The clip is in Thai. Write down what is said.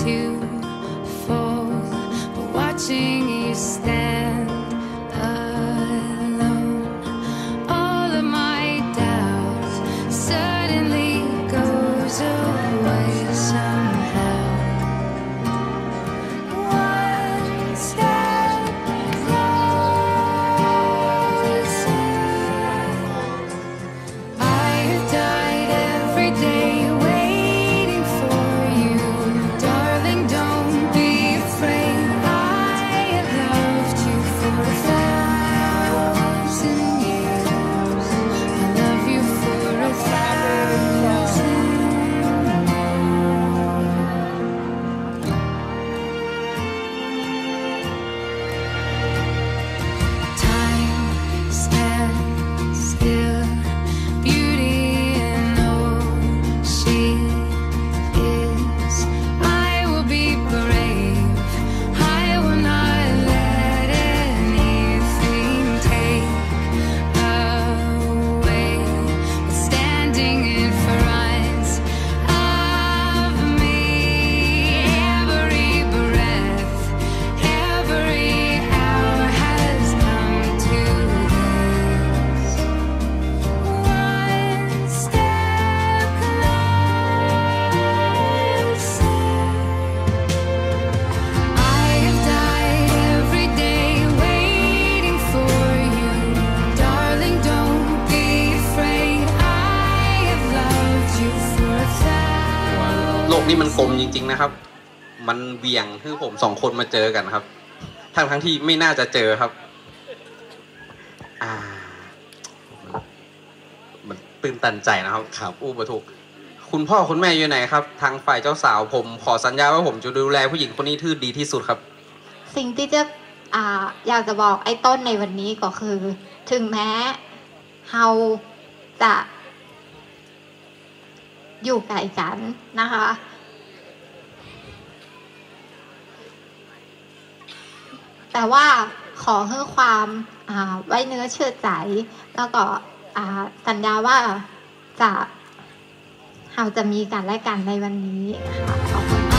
to นี่มันกลมจริง ๆนะครับ มันเบี่ยงคือผมสองคนมาเจอกันครับ ทั้งทั้งๆที่ไม่น่าจะเจอครับ อ่า มันตื่นตันใจนะครับครับอู้ประถูกคุณพ่อคุณแม่อยู่ไหนครับ ทางฝ่ายเจ้าสาวผมขอสัญญาว่าผมจะดูแลผู้หญิงคนนี้ที่ดีที่สุดครับ สิ่งที่จะอ่าอยากจะบอกไอ้ต้นในวันนี้ก็คือ ถึงแม้เฮาจะ อยู่ไก่กันนะคะ แต่ว่าขอให้ความไว้เนื้อเชื่อใจ แล้วก็สัญญาว่าจะเราจะมีการแลกกันในวันนี้ค่ะขอบคุณ